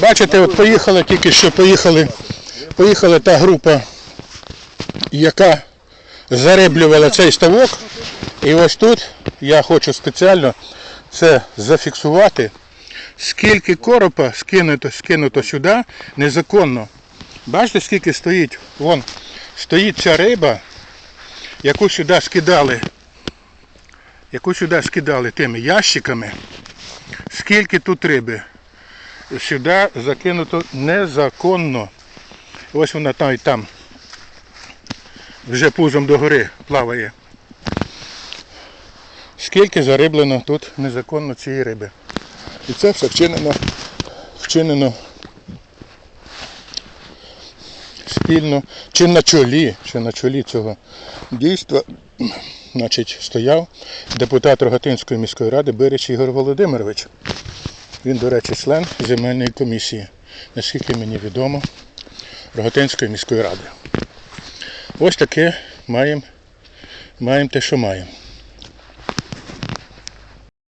Бачите, от поїхали, тільки що поїхали, поїхала та група, яка зариблювала цей ставок. І ось тут я хочу спеціально це зафіксувати, скільки коропа скинуто, скинуто сюди незаконно. Бачите, скільки стоїть? Вон стоїть ця риба, яку сюди скидали, яку сюди скидали тими ящиками. Скільки тут риби? Сюди закинуто незаконно. Ось вона там і там. Вже пузом догори плаває. Скільки зариблено тут незаконно цієї риби. І це все вчинено, вчинено спільно, чи на чолі, чи на чолі цього дійства, значить, стояв депутат Рогатинської міської ради Береч Ігор Володимирович. Він, до речі, член земельної комісії, наскільки мені відомо, Рогатинської міської ради. Ось таке маємо, маємо те, що маємо.